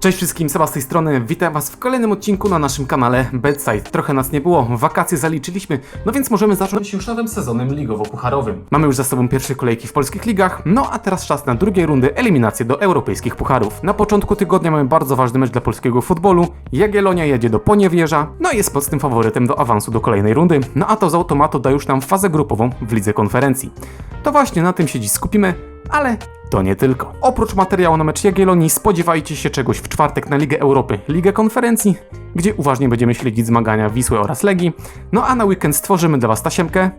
Cześć wszystkim, Seba z tej strony, witam was w kolejnym odcinku na naszym kanale Bedside. Trochę nas nie było, wakacje zaliczyliśmy, no więc możemy zacząć już nowym sezonem ligowo-pucharowym. Mamy już za sobą pierwsze kolejki w polskich ligach, no a teraz czas na drugiej rundy eliminacje do europejskich pucharów. Na początku tygodnia mamy bardzo ważny mecz dla polskiego futbolu, Jagiellonia jedzie do Poniewierza, no i jest mocnym faworytem do awansu do kolejnej rundy, no a to z automatu da już nam fazę grupową w lidze konferencji. To właśnie na tym się dziś skupimy, ale to nie tylko. Oprócz materiału na mecz Jagiellonii spodziewajcie się czegoś w czwartek na Ligę Europy, Ligę Konferencji, gdzie uważnie będziemy śledzić zmagania Wisły oraz Legii. No a na weekend stworzymy dla Was tasiemkę.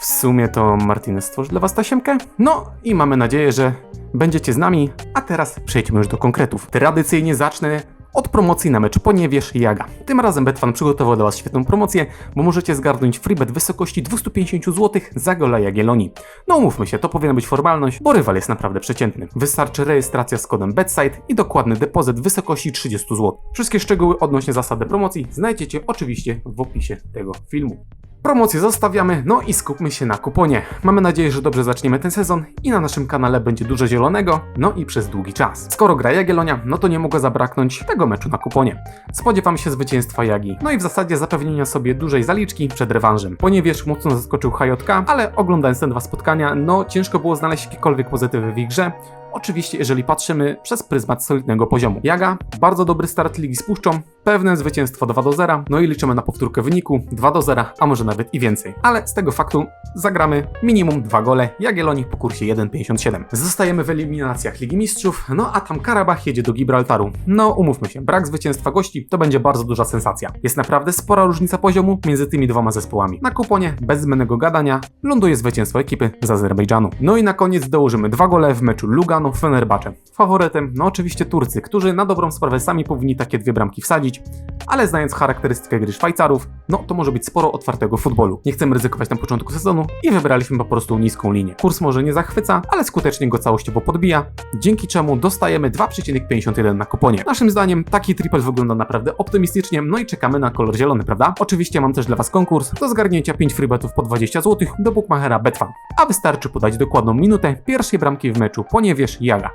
W sumie to Martinez stworzy dla Was tasiemkę. No i mamy nadzieję, że będziecie z nami. A teraz przejdźmy już do konkretów. Tradycyjnie zacznę od promocji na mecz Poniewierz Jaga. Tym razem Betfan przygotował dla Was świetną promocję, bo możecie zgarnąć freebet wysokości 250 zł za gola Jagiellonii. No umówmy się, to powinna być formalność, bo rywal jest naprawdę przeciętny. Wystarczy rejestracja z kodem BetSide i dokładny depozyt w wysokości 30 zł. Wszystkie szczegóły odnośnie zasady promocji znajdziecie oczywiście w opisie tego filmu. Promocję zostawiamy, no i skupmy się na kuponie. Mamy nadzieję, że dobrze zaczniemy ten sezon i na naszym kanale będzie dużo zielonego, no i przez długi czas. Skoro gra Jagiellonia, no to nie mogło zabraknąć tego meczu na kuponie. Spodziewam się zwycięstwa Jagi, no i w zasadzie zapewnienia sobie dużej zaliczki przed rewanżem. Ponieważ mocno zaskoczył HJK, ale oglądając te dwa spotkania, no ciężko było znaleźć jakiekolwiek pozytywy w ich grze. Oczywiście, jeżeli patrzymy przez pryzmat solidnego poziomu. Jaga, bardzo dobry start ligi z Puszczą, pewne zwycięstwo 2 do 0, no i liczymy na powtórkę wyniku 2 do 0, a może nawet i więcej. Ale z tego faktu zagramy minimum 2 gole Jagiellonii po kursie 1,57. Zostajemy w eliminacjach Ligi Mistrzów, no a tam Karabach jedzie do Gibraltaru. No umówmy się, brak zwycięstwa gości to będzie bardzo duża sensacja. Jest naprawdę spora różnica poziomu między tymi dwoma zespołami. Na kuponie, bez zbędnego gadania, ląduje zwycięstwo ekipy z Azerbejdżanu. No i na koniec dołożymy dwa gole w meczu Lugano Fenerbahce. Faworytem, no oczywiście Turcy, którzy na dobrą sprawę sami powinni takie dwie bramki wsadzić, ale znając charakterystykę gry Szwajcarów, no to może być sporo otwartego futbolu. Nie chcemy ryzykować na początku sezonu i wybraliśmy po prostu niską linię. Kurs może nie zachwyca, ale skutecznie go całościowo podbija, dzięki czemu dostajemy 2,51 na kuponie. Naszym zdaniem taki triple wygląda naprawdę optymistycznie, no i czekamy na kolor zielony, prawda? Oczywiście mam też dla Was konkurs do zgarnięcia 5 freebetów po 20 zł do bookmachera Betfan, a wystarczy podać dokładną minutę pierwszej bramki w meczu Poniewierz Jaga.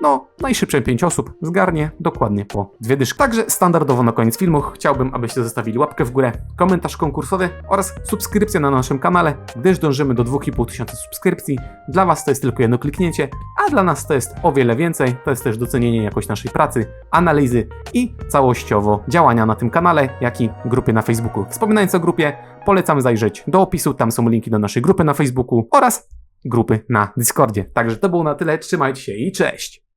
No, najszybciej 5 osób zgarnie dokładnie po dwie dyszki. Także standardowo na koniec filmu chciałbym, abyście zostawili łapkę w górę, komentarz konkursowy oraz subskrypcję na naszym kanale, gdyż dążymy do 2,5 tysiąca subskrypcji. Dla Was to jest tylko jedno kliknięcie, a dla nas to jest o wiele więcej. To jest też docenienie jakości naszej pracy, analizy i całościowo działania na tym kanale, jak i grupy na Facebooku. Wspominając o grupie, polecam zajrzeć do opisu, tam są linki do naszej grupy na Facebooku oraz grupy na Discordzie. Także to było na tyle, trzymajcie się i cześć!